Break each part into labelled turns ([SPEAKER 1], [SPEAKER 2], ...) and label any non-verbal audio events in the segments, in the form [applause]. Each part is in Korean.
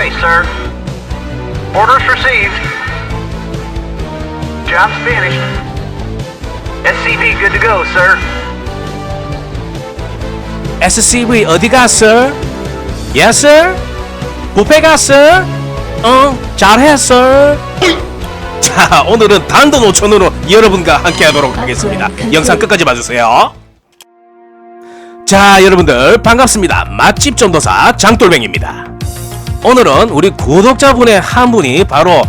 [SPEAKER 1] way, sir. Orders received. Job's finished. SCV good to go, sir.
[SPEAKER 2] SCV 어디 갔어? Yes sir? 뷔페 갔어? 어 잘했어 자 오늘은 단돈 5천원으로 여러분과 함께 하도록 하겠습니다 영상 끝까지 봐주세요 자 여러분들 반갑습니다 맛집 전도사 장돌뱅입니다 오늘은 우리 구독자분의 한 분이 바로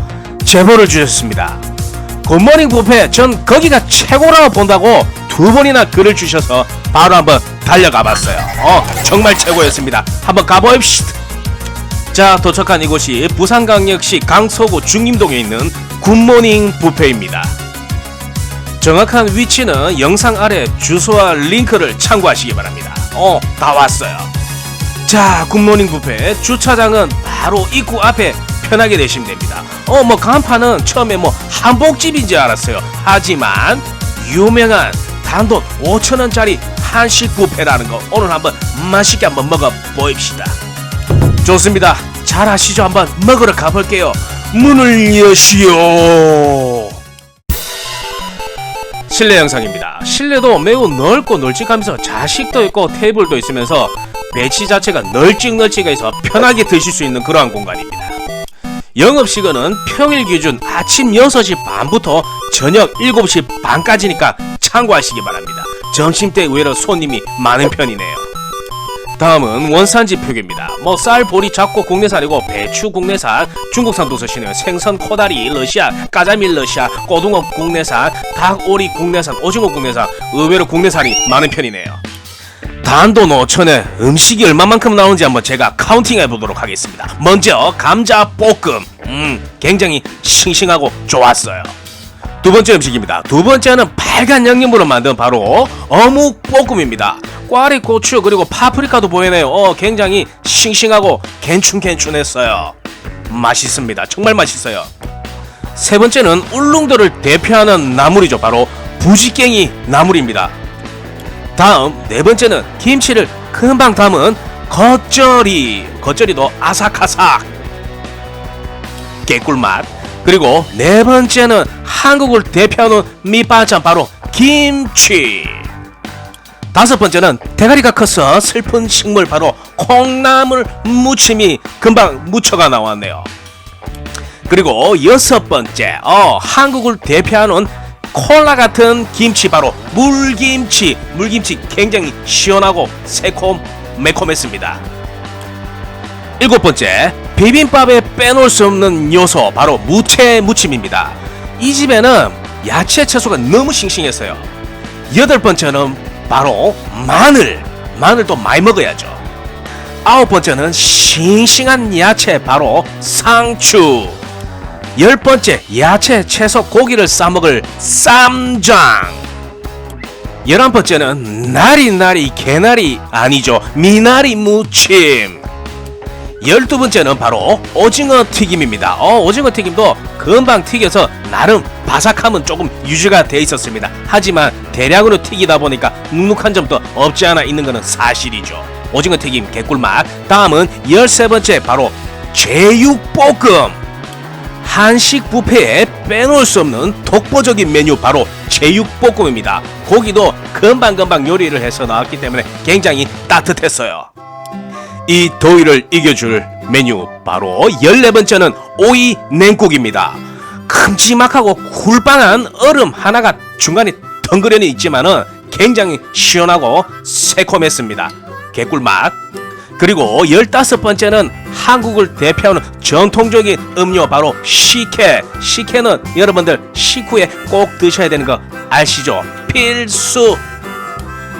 [SPEAKER 2] 제보를 주셨습니다. 굿모닝 뷔페 전 거기가 최고라고 본다고 두 번이나 글을 주셔서 바로 한번 달려가 봤어요. 어 정말 최고였습니다. 한번 가보입시다. 자 도착한 이곳이 부산광역시 강서구 중림동에 있는 굿모닝 뷔페입니다. 정확한 위치는 영상 아래 주소와 링크를 참고하시기 바랍니다. 어 다 왔어요 자 굿모닝 뷔페 주차장은 바로 입구 앞에 편하게 내시면 됩니다. 어 뭐 간판은 처음에 뭐 한복집인 줄 알았어요. 하지만 유명한 단돈 5천원짜리 한식 뷔페라는 거 오늘 한번 맛있게 한번 먹어 보입시다. 좋습니다. 잘 아시죠? 한번 먹으러 가볼게요. 문을 여시오. 실내 영상입니다. 실내도 매우 넓고 널찍하면서 자식도 있고 테이블도 있으면서 배치 자체가 널찍널찍해서 편하게 드실 수 있는 그러한 공간입니다. 영업시간은 평일 기준 아침 6시 반부터 저녁 7시 반까지니까 참고하시기 바랍니다. 점심때 의외로 손님이 많은 편이네요. 다음은 원산지 표기입니다. 뭐 쌀, 보리, 잡고 국내산이고 배추 국내산, 중국산도 쓰시네요. 생선, 코다리, 러시아, 까자미 러시아, 고등어 국내산, 닭, 오리 국내산, 오징어 국내산, 의외로 국내산이 많은 편이네요. 단돈 5천에 음식이 얼마만큼 나오는지 한번 제가 카운팅해 보도록 하겠습니다. 먼저 감자 볶음, 음, 굉장히 싱싱하고 좋았어요. 두 번째 음식입니다. 두 번째는 빨간 양념으로 만든 바로 어묵 볶음입니다. 꽈리 고추 그리고 파프리카도 보이네요. 어, 굉장히 싱싱하고 괜춘괜춘했어요. 맛있습니다. 정말 맛있어요. 세 번째는 울릉도를 대표하는 나물이죠. 바로 부지깽이 나물입니다. 다음 네 번째는 김치를 금방 담은 겉절이. 겉절이도 아삭아삭. 개꿀맛. 그리고 네 번째는 한국을 대표하는 밑반찬 바로 김치. 다섯 번째는 대가리가 커서 슬픈 식물 바로 콩나물 무침이 금방 무쳐가 나왔네요. 그리고 여섯 번째, 어, 한국을 대표하는 콜라 같은 김치 바로 물김치. 물김치 굉장히 시원하고 새콤 매콤했습니다. 일곱 번째, 비빔밥에 빼놓을 수 없는 요소 바로 무채 무침입니다. 이 집에는 야채 채소가 너무 싱싱했어요. 여덟 번째는 바로 마늘. 마늘도 많이 먹어야죠. 아홉 번째는 싱싱한 야채 바로 상추. 열 번째 야채, 채소, 고기를 싸먹을 쌈장. 열한 번째는 나리나리 개나리 아니죠 미나리 무침. 열두 번째는 바로 오징어 튀김입니다. 어, 오징어 튀김도 금방 튀겨서 나름 바삭함은 조금 유지가 돼 있었습니다. 하지만 대량으로 튀기다 보니까 눅눅한 점도 없지 않아 있는 것은 사실이죠. 오징어 튀김 개꿀맛. 다음은 열세 번째 바로 제육볶음. 한식 뷔페에 빼놓을 수 없는 독보적인 메뉴 바로 제육볶음입니다. 고기도 금방금방 요리를 해서 나왔기 때문에 굉장히 따뜻했어요. 이 더위를 이겨줄 메뉴 바로 14번째는 오이 냉국입니다. 큼지막하고 굴빵한 얼음 하나가 중간에 덩그러니 있지만은 굉장히 시원하고 새콤했습니다. 개꿀맛. 그리고 15번째는 한국을 대표하는 전통적인 음료 바로 식혜. 식혜는 여러분들 식후에 꼭 드셔야 되는 거 아시죠? 필수.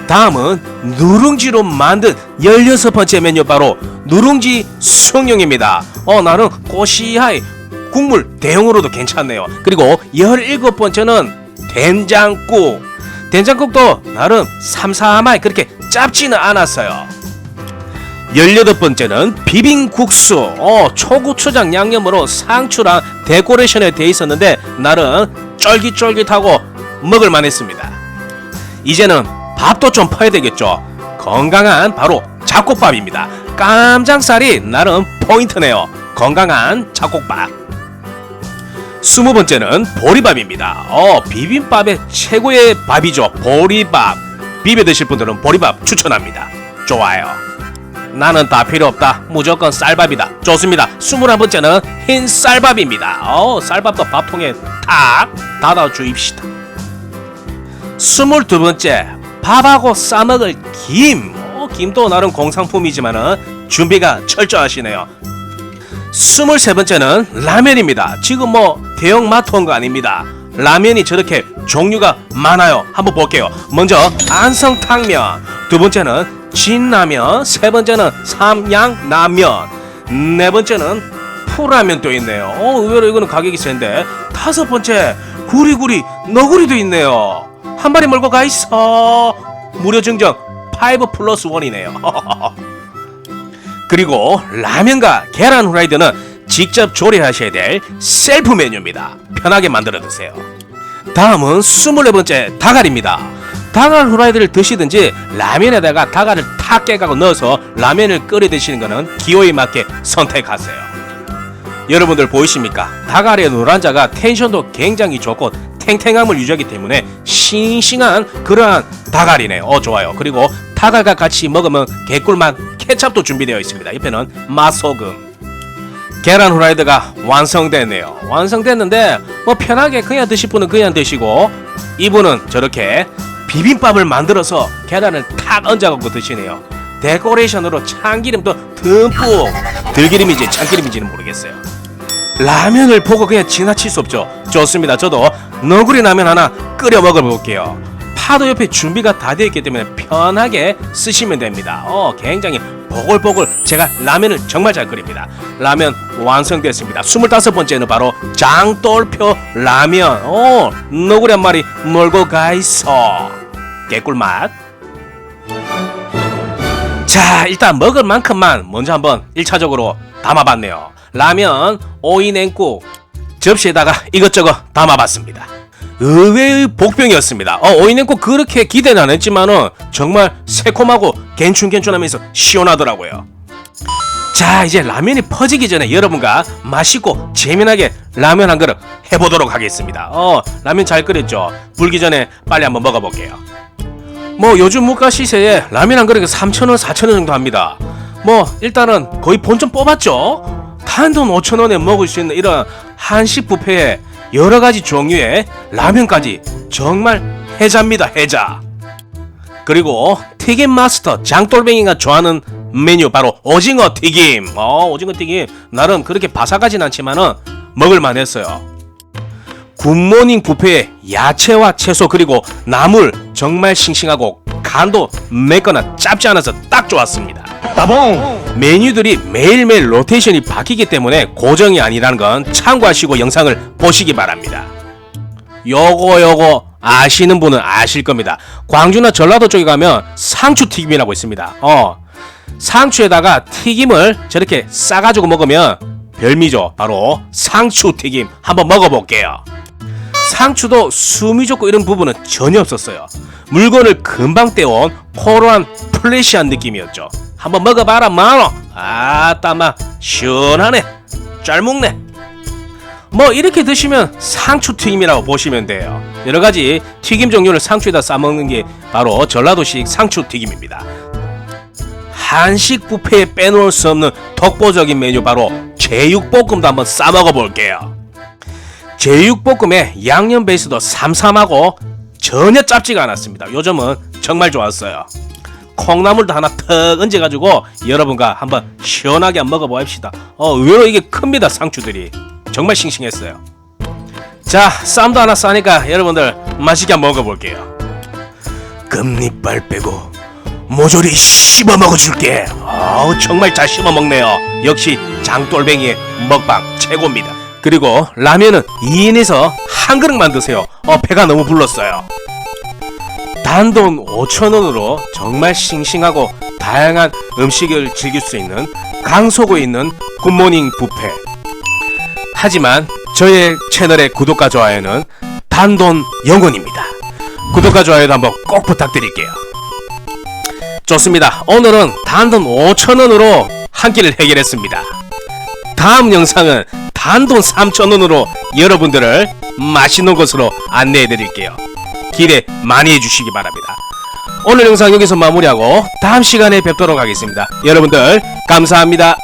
[SPEAKER 2] 다음은 누룽지로 만든 16번째 메뉴 바로 누룽지 숭늉입니다. 어 나는 꼬시하이 국물 대용으로도 괜찮네요. 그리고 17번째는 된장국. 된장국도 나름 삼삼하게 그렇게 짭지는 않았어요. 18번째는 비빔국수. 어, 초고추장 양념으로 상추랑 데코레이션에 돼 있었는데 나름 쫄깃쫄깃하고 먹을만 했습니다. 이제는 밥도 좀 퍼야 되겠죠. 건강한 바로 잡곡밥입니다. 깜장살이 나름 포인트네요. 건강한 잡곡밥. 스무 번째는 보리밥입니다. 어, 비빔밥의 최고의 밥이죠. 보리밥. 비벼 드실 분들은 보리밥 추천합니다. 좋아요. 나는 다 필요 없다. 무조건 쌀밥이다. 좋습니다. 스물한 번째는 흰 쌀밥입니다. 어, 쌀밥도 밥통에 탁 닫아 주입시다. 스물두 번째 밥하고 싸먹을 김. 어, 김도 나름 공상품이지만은 준비가 철저하시네요. 스물세 번째는 라면입니다. 지금 뭐 대형 마트 온 거 아닙니다. 라면이 저렇게 종류가 많아요. 한번 볼게요. 먼저 안성탕면, 두 번째는 진라면, 세 번째는 삼양라면, 네 번째는 풀라면도 있네요. 어, 의외로 이거는 가격이 센데 다섯 번째 구리구리 너구리도 있네요. 한 마리 몰고 가 있어. 무료 증정 5 플러스 1이네요. [laughs] 그리고 라면과 계란 후라이드는 직접 조리하셔야 될 셀프 메뉴입니다. 편하게 만들어 드세요. 다음은 24번째 다갈입니다. 다갈 후라이드를 드시든지 라면에다가 다갈을 탁 깨가고 넣어서 라면을 끓여 드시는 것은 기호에 맞게 선택하세요. 여러분들 보이십니까? 다갈의 노란자가 텐션도 굉장히 좋고 탱탱함을 유지하기 때문에 싱싱한 그러한 다갈이네요. 어 좋아요. 그리고 다갈과 같이 먹으면 개꿀맛 케찹도 준비되어 있습니다. 옆에는 맛소금. 계란 후라이드가 완성됐네요. 완성됐는데 뭐 편하게 그냥 드실 분은 그냥 드시고 이분은 저렇게 비빔밥을 만들어서 계란을 탁 얹어갖고 드시네요. 데코레이션으로 참기름도 듬뿍 들기름인지 참기름인지는 모르겠어요. 라면을 보고 그냥 지나칠 수 없죠. 좋습니다. 저도 너구리 라면 하나 끓여 먹어볼게요. 파도 옆에 준비가 다 되어 있기 때문에 편하게 쓰시면 됩니다. 어, 굉장히 보글보글 제가 라면을 정말 잘 끓입니다. 라면 완성됐습니다. 25번째는 바로 장돌표 라면. 어, 너구리 한 마리 몰고 가 있어. 개꿀맛. 자, 일단 먹을 만큼만 먼저 한번 1차적으로 담아봤네요. 라면, 오이 냉국, 접시에다가 이것저것 담아봤습니다. 의외의 복병이었습니다. 어, 오이 냉국 그렇게 기대는 안 했지만은 정말 새콤하고 괜춘괜춘하면서 시원하더라고요. 자, 이제 라면이 퍼지기 전에 여러분과 맛있고 재미나게 라면 한 그릇 해보도록 하겠습니다. 어, 라면 잘 끓였죠? 불기 전에 빨리 한번 먹어볼게요. 뭐 요즘 물가 시세에 라면 한 그릇에 3,000원, 4,000원 정도 합니다. 뭐 일단은 거의 본전 뽑았죠. 단돈 5,000원에 먹을 수 있는 이런 한식 뷔페에 여러 가지 종류의 라면까지 정말 해자입니다. 해자. 그리고 튀김 마스터 장돌뱅이가 좋아하는 메뉴 바로 오징어 튀김. 어, 오징어 튀김 나름 그렇게 바삭하진 않지만은 먹을 만했어요. 굿모닝 뷔페에 야채와 채소 그리고 나물 정말 싱싱하고 간도 맵거나 짭지 않아서 딱 좋았습니다.
[SPEAKER 1] 따봉!
[SPEAKER 2] 메뉴들이 매일매일 로테이션이 바뀌기 때문에 고정이 아니라는 건 참고하시고 영상을 보시기 바랍니다. 요거 요거 아시는 분은 아실 겁니다. 광주나 전라도 쪽에 가면 상추 튀김이라고 있습니다. 어. 상추에다가 튀김을 저렇게 싸가지고 먹으면 별미죠. 바로 상추 튀김 한번 먹어볼게요. 상추도 숨이 좋고 이런 부분은 전혀 없었어요. 물건을 금방 떼온 포로한 플래시한 느낌이었죠. 한번 먹어봐라 마노. 아따마 시원하네. 잘 먹네. 뭐 이렇게 드시면 상추 튀김이라고 보시면 돼요. 여러 가지 튀김 종류를 상추에다 싸먹는 게 바로 전라도식 상추 튀김입니다. 한식 뷔페에 빼놓을 수 없는 독보적인 메뉴 바로 제육볶음도 한번 싸먹어 볼게요. 제육볶음에 양념 베이스도 삼삼하고 전혀 짭지가 않았습니다. 요즘은 정말 좋았어요. 콩나물도 하나 턱 얹어가지고 여러분과 한번 시원하게 먹어봅시다. 어, 의외로 이게 큽니다, 상추들이. 정말 싱싱했어요. 자, 쌈도 하나 싸니까 여러분들 맛있게 먹어볼게요. 금리빨 빼고 모조리 씹어 먹어줄게. 아우 정말 잘 씹어 먹네요. 역시 장돌뱅이의 먹방 최고입니다. 그리고 라면은 2인에서 한 그릇 만 드세요. 어 배가 너무 불렀어요. 단돈 5천원으로 정말 싱싱하고 다양한 음식을 즐길 수 있는 강서구에 있는 굿모닝 뷔페. 하지만 저의 채널의 구독과 좋아요는 단돈 0원입니다. 구독과 좋아요도 한번 꼭 부탁드릴게요. 좋습니다. 오늘은 단돈 5천원으로 한 끼를 해결했습니다. 다음 영상은 단돈 3,000원으로 여러분들을 맛있는 곳으로 안내해 드릴게요. 기대 많이 해주시기 바랍니다. 오늘 영상 여기서 마무리하고 다음 시간에 뵙도록 하겠습니다. 여러분들 감사합니다.